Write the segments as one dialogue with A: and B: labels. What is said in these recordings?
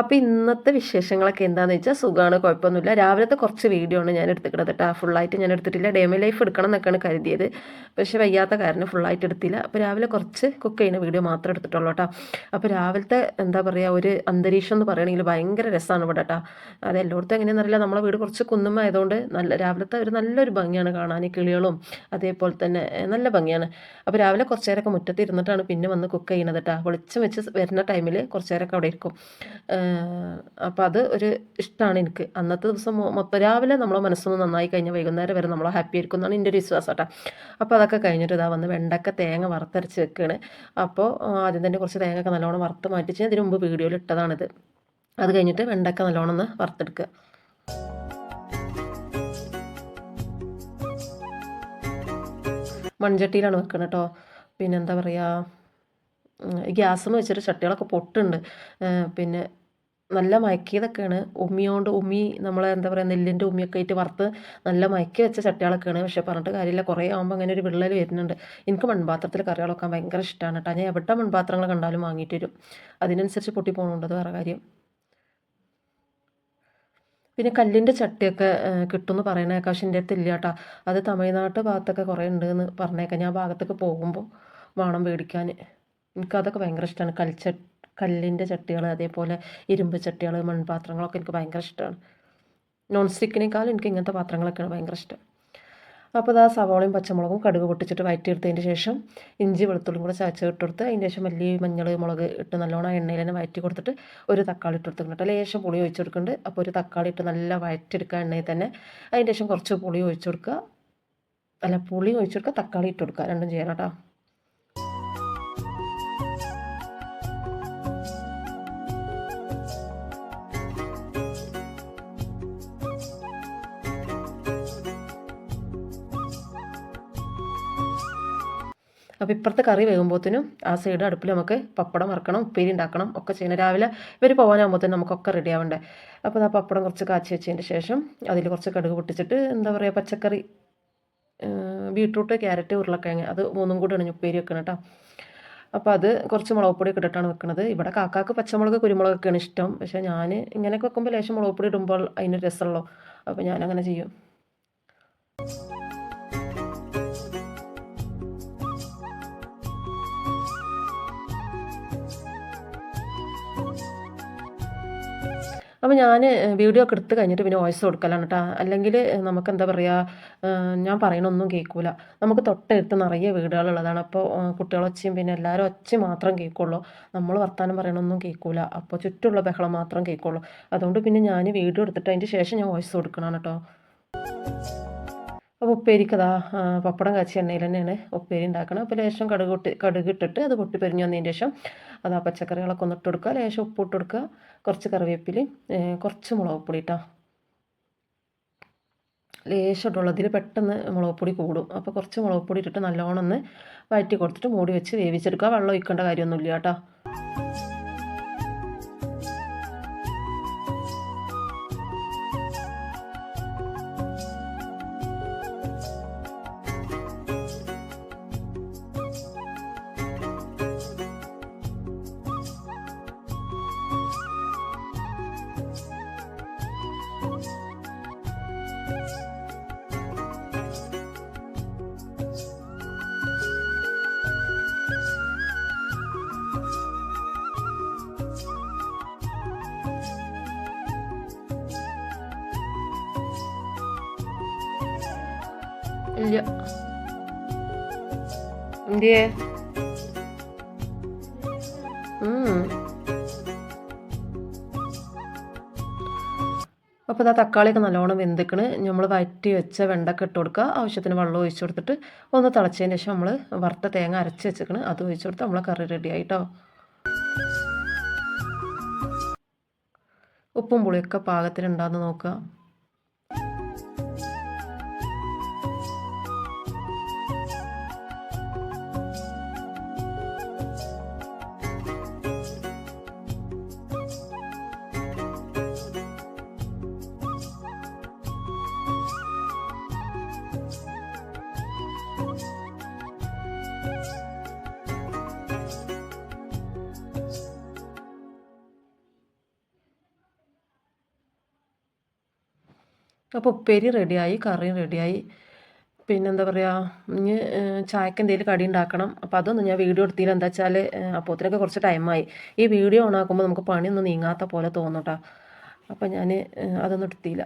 A: അപ്പോൾ ഇന്നത്തെ വിശേഷങ്ങളൊക്കെ എന്താണെന്ന് വെച്ചാൽ സുഖമാണ് കുഴപ്പമൊന്നുമില്ല. രാവിലത്തെ കുറച്ച് വീഡിയോ ആണ് ഞാൻ എടുത്തിട്ടുള്ളത് കേട്ടോ ഫുള്ളായിട്ട് ഞാൻ എടുത്തിട്ടില്ല. ഡേമ ലൈഫ് എടുക്കണം എന്നൊക്കെയാണ് കരുതിയത്. പക്ഷേ വയ്യാത്ത കാരണം ഫുള്ളായിട്ട് എടുത്തില്ല. അപ്പോൾ രാവിലെ കുറച്ച് കുക്ക് ചെയ്യുന്ന വീഡിയോ മാത്രം എടുത്തിട്ടുള്ളൂ കേട്ടോ അപ്പോൾ രാവിലത്തെ എന്താ പറയുക ഒരു അന്തരീക്ഷം എന്ന് പറയുകയാണെങ്കിൽ ഭയങ്കര രസമാണ് ഇവിടെ കേട്ടോ അത് എല്ലായിടത്തും എങ്ങനെയാണെന്നറിയില്ല നമ്മളെ വീട് കുറച്ച് കുന്നുമായതുകൊണ്ട് നല്ല രാവിലത്തെ ഒരു നല്ലൊരു ഭംഗിയാണ് കാണാൻ. കിളികളും അതേപോലെ തന്നെ നല്ല ഭംഗിയാണ്. അപ്പോൾ രാവിലെ കുറച്ച് നേരമൊക്കെ മുറ്റത്ത് ഇരുന്നിട്ടാണ് പിന്നെ വന്ന് കുക്ക് ചെയ്യുന്നത് കേട്ടോ വെളിച്ചം വെച്ച് വരുന്ന ടൈമിൽ കുറച്ച് നേരമൊക്കെ അവിടെ ഇരിക്കും. അപ്പോൾ അത് ഒരു ഇഷ്ടമാണ് എനിക്ക്. അന്നത്തെ ദിവസം മൊത്തം രാവിലെ നമ്മളെ മനസ്സൊന്ന് നന്നായി കഴിഞ്ഞാൽ വൈകുന്നേരം വരെ നമ്മളെ ഹാപ്പി ആയിരിക്കും എന്നാണ് എന്റെ ഒരു വിശ്വാസം കേട്ടോ അപ്പോൾ അതൊക്കെ കഴിഞ്ഞിട്ട് ഇതാ വന്ന് വെണ്ടക്ക തേങ്ങ വറുത്തരച്ച് വെക്കുകയാണ് അപ്പോൾ ആദ്യം തന്നെ കുറച്ച് തേങ്ങ ഒക്കെ നല്ലോണം വറുത്ത് മാറ്റിച്ച് അതിന് മുമ്പ് വീഡിയോയിൽ ഇട്ടതാണിത്. അത് കഴിഞ്ഞിട്ട് വെണ്ടക്ക നല്ലോണം ഒന്ന് വറുത്തെടുക്കുക മൺചട്ടിയിലാണ് വെക്കുന്നത് കേട്ടോ പിന്നെന്താ പറയുക ഗ്യാസ് എന്ന് വെച്ചിട്ട് ചട്ടികളൊക്കെ പൊട്ടുണ്ട്. പിന്നെ നല്ല മയക്കിയതൊക്കെയാണ്. ഉമ്മിയോണ്ട് ഉമ്മി നമ്മളെ എന്താ പറയുക നെല്ലിന്റെ ഉമ്മിയൊക്കെ ആയിട്ട് വറുത്ത് നല്ല മയക്കി വെച്ച ചട്ടികളൊക്കെയാണ്. പക്ഷെ പറഞ്ഞിട്ട് കാര്യമില്ല. കുറേ ആകുമ്പോൾ അങ്ങനെ ഒരു വിള്ളൽ വരുന്നുണ്ട്. എനിക്ക് മൺപാത്രത്തിൽ കറികൾ വെക്കാൻ ഭയങ്കര ഇഷ്ടമാണ് കേട്ടോ ഞാൻ എവിടെ മൺപാത്രങ്ങൾ കണ്ടാലും വാങ്ങിയിട്ട് വരും. അതിനനുസരിച്ച് പൊട്ടി പോകണുണ്ട് വേറെ കാര്യം. പിന്നെ കല്ലിന്റെ ചട്ടിയൊക്കെ കിട്ടുമെന്ന് പറയണേക്കാം പക്ഷെ എന്റെ അടുത്ത് ഇല്ല കേട്ടോ അത് തമിഴ്നാട്ട് ഭാഗത്തൊക്കെ കുറേ ഉണ്ട് എന്ന് പറഞ്ഞേക്കാം. ഞാൻ ഭാഗത്തൊക്കെ പോകുമ്പോൾ വേണം മേടിക്കാൻ എനിക്കതൊക്കെ ഭയങ്കര ഇഷ്ടമാണ് കൽച്ച കല്ലിന്റെ ചട്ടികൾ അതേപോലെ ഇരുമ്പ് ചട്ടികൾ മൺപാത്രങ്ങളൊക്കെ എനിക്ക് ഭയങ്കര ഇഷ്ടമാണ് നോൺ സ്റ്റിക്കിനേക്കാളും എനിക്ക് ഇങ്ങനത്തെ പാത്രങ്ങളൊക്കെയാണ് ഭയങ്കര ഇഷ്ടം. അപ്പോൾ അത് ആ സവാളയും പച്ചമുളകും കടുക് പൊട്ടിച്ചിട്ട് വഴറ്റിയെടുത്തതിന് ശേഷം ഇഞ്ചി വെളുത്തുള്ളിയും കൂടെ ചതച്ച് ഇട്ടെടുത്ത് അതിന് ശേഷം മല്ലി മഞ്ഞൾ മുളക് ഇട്ട് നല്ലോണം എണ്ണയിൽ തന്നെ വഴറ്റി കൊടുത്തിട്ട് ഒരു തക്കാളി ഇട്ട് കൊടുത്തിട്ടുണ്ട്. ലേശം പുളി ഒഴിച്ചു കൊടുക്കുന്നുണ്ട്. അപ്പോൾ ഒരു തക്കാളി ഇട്ട് നല്ല വഴറ്റിയെടുക്കുക എണ്ണയിൽ തന്നെ. അതിന് ശേഷം കുറച്ച് പുളി ഒഴിച്ചു കൊടുക്കുക. അല്ല പുളി ഒഴിച്ചു കൊടുക്കുക തക്കാളി ഇട്ട് കൊടുക്കുക. രണ്ടും ചെയ്യണം കേട്ടോ. അപ്പോൾ ഇപ്പുറത്തെ കറി വേകുമ്പോഴത്തേനും ആ സൈഡ് അടുപ്പിൽ നമുക്ക് പപ്പടം വറക്കണം ഉപ്പേരി ഉണ്ടാക്കണം ഒക്കെ ചെയ്യണം. രാവിലെ ഇവർ പോകാനാകുമ്പോഴത്തേനും നമുക്കൊക്കെ റെഡി ആവണ്ടേ. അപ്പോൾ ആ പപ്പടം കുറച്ച് കാച്ചി വെച്ചതിന് ശേഷം അതിൽ കുറച്ച് കടുക് പൊട്ടിച്ചിട്ട് എന്താ പറയുക പച്ചക്കറി ബീട്രൂട്ട് ക്യാരറ്റ് ഉരുളക്കിഴങ്ങ് അത് മൂന്നും കൂടി ഇണഞ്ഞ് ഉപ്പേരി വെക്കണം കേട്ടോ അപ്പോൾ അത് കുറച്ച് മുളക് പൊടി ഇട്ടിട്ടാണ് വെക്കുന്നത് ഇവിടെ കാക്കാക്ക് പച്ചമുളക് കുരുമുളകൊക്കെയാണ് ഇഷ്ടം. പക്ഷേ ഞാൻ ഇങ്ങനെയൊക്കെ വെക്കുമ്പോൾ ലേശം മുളക് പൊടി ഇടുമ്പോൾ അതിന് രസമുള്ളൂ. അപ്പോൾ ഞാനങ്ങനെ ചെയ്യും. അപ്പോൾ ഞാൻ വീഡിയോ ഒക്കെ എടുത്ത് കഴിഞ്ഞിട്ട് പിന്നെ വോയിസ് കൊടുക്കലാണ് കേട്ടോ അല്ലെങ്കിൽ നമുക്ക് എന്താ പറയുക ഞാൻ പറയണൊന്നും കേൾക്കൂല നമുക്ക് തൊട്ടടുത്ത് നിറയെ വീടുകളുള്ളതാണ്. അപ്പോൾ കുട്ടികളൊച്ചയും പിന്നെ എല്ലാവരും ഒച്ച മാത്രം കേൾക്കുള്ളൂ. നമ്മൾ വർത്തമാനം പറയണൊന്നും കേൾക്കൂല അപ്പോൾ ചുറ്റുള്ള ബഹളം മാത്രം കേൾക്കുള്ളൂ. അതുകൊണ്ട് പിന്നെ ഞാൻ വീഡിയോ എടുത്തിട്ട് അതിന്റെ ശേഷം ഞാൻ വോയിസ് കൊടുക്കണം കേട്ടോ അപ്പോൾ ഉപ്പേരിക്കതാ പപ്പടം കാച്ചി എണ്ണയിൽ തന്നെയാണ് ഉപ്പേരി ഉണ്ടാക്കണം. അപ്പോൾ ലേശം കടുക് ഇട്ട് കടുക് ഇട്ടിട്ട് അത് പൊട്ടി പെരിഞ്ഞ് വന്നതിന് ശേഷം അത് ആ പച്ചക്കറികളൊക്കെ ഒന്ന് ഇട്ട് കൊടുക്കുക. ലേശം ഉപ്പ് ഇട്ട് കൊടുക്കുക. കുറച്ച് കറിവേപ്പിൽ കുറച്ച് മുളക് പൊടി ഇട്ടാ. ലേശം ഇട്ടുള്ളൂ പെട്ടെന്ന് മുളക് പൊടി കൂടും. അപ്പോൾ കുറച്ച് മുളക് പൊടി ഇട്ടിട്ട് നല്ലോണം ഒന്ന് വയറ്റി കൊടുത്തിട്ട് മൂടി വെച്ച് വേവിച്ചെടുക്കുക. വെള്ളം ഒഴിക്കേണ്ട കാര്യമൊന്നുമില്ല കേട്ടോ. ഇല്ല എന്തിയേ അപ്പോൾ ഇതാ തക്കാളിയൊക്കെ നല്ലോണം വെന്തിക്കണ്. നമ്മൾ വറ്റി വെച്ച വെണ്ടക്ക ഇട്ട് കൊടുക്കുക ആവശ്യത്തിന് വെള്ളം ഒഴിച്ചു കൊടുത്തിട്ട് ഒന്ന് തിളച്ചതിന് ശേഷം നമ്മൾ വറുത്ത തേങ്ങ അരച്ച് വെച്ചിക്കണ്. അത് ഒഴിച്ചു കൊടുത്ത് നമ്മളെ കറി റെഡി ആയിട്ടോ. ഉപ്പും പുളിയൊക്കെ പാകത്തിനുണ്ടാകുന്ന നോക്കുക അപ്പോൾ ഉപ്പേരി റെഡിയായി കറിയും റെഡിയായി. പിന്നെന്താ പറയുക ഇനി ചായക്ക് എന്തെങ്കിലും കടി ഉണ്ടാക്കണം അപ്പോൾ അതൊന്നും ഞാൻ വീഡിയോ എടുത്തില്ല. എന്താ വെച്ചാൽ അപ്പോത്തിനൊക്കെ കുറച്ച് ടൈമായി ഈ വീഡിയോ ഓൺ ആക്കുമ്പോൾ നമുക്ക് പണിയൊന്നും നീങ്ങാത്ത പോലെ തോന്നൂട്ടാ. അപ്പോൾ ഞാൻ അതൊന്നും എടുത്തില്ല.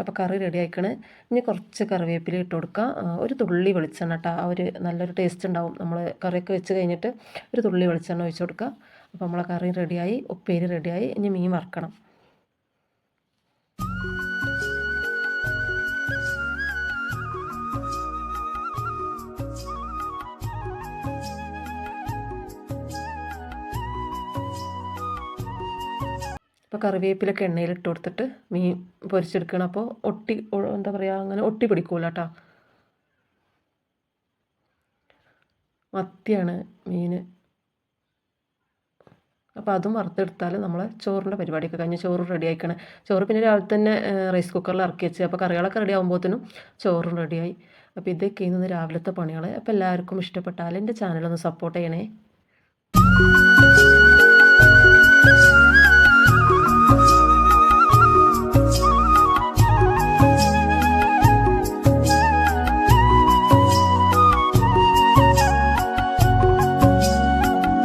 A: അപ്പോൾ കറി റെഡി ആയിക്കണ്. ഇനി കുറച്ച് കറിവേപ്പില ഇട്ട് കൊടുക്കുക ഒരു തുള്ളി വെളിച്ചെണ്ണ കേട്ടോ ആ ഒരു നല്ലൊരു ടേസ്റ്റ് ഉണ്ടാവും നമ്മൾ കറിയൊക്കെ വെച്ച് കഴിഞ്ഞിട്ട് ഒരു തുള്ളി വെളിച്ചെണ്ണ ഒഴിച്ച് കൊടുക്കുക അപ്പോൾ നമ്മളെ കറി റെഡിയായി ഉപ്പേരി റെഡിയായി ഇനി മീൻ വറക്കണം. ഇപ്പോൾ കറിവേപ്പിലൊക്കെ എണ്ണയിൽ ഇട്ട് കൊടുത്തിട്ട് മീൻ പൊരിച്ചെടുക്കണം. അപ്പോൾ ഒട്ടി എന്താ പറയുക അങ്ങനെ ഒട്ടി പിടിക്കൂല കേട്ടോ മത്തിയാണ് മീൻ അപ്പോൾ അതും വറുത്തെടുത്താൽ നമ്മൾ ചോറിന്റെ പരിപാടിയൊക്കെ കഴിഞ്ഞ് ചോറ് റെഡി ആയിക്കണം. ചോറ് പിന്നെ രാവിലെ തന്നെ റൈസ് കുക്കറിൽ ഇറക്കി വെച്ച്. അപ്പോൾ കറികളൊക്കെ റെഡി ആകുമ്പോഴത്തേനും ചോറും റെഡിയായി അപ്പോൾ ഇതൊക്കെ ഇന്ന് രാവിലത്തെ പണികൾ അപ്പോൾ എല്ലാവർക്കും ഇഷ്ടപ്പെട്ടാൽ എന്റെ ചാനലൊന്ന് സപ്പോർട്ട് ചെയ്യണേ.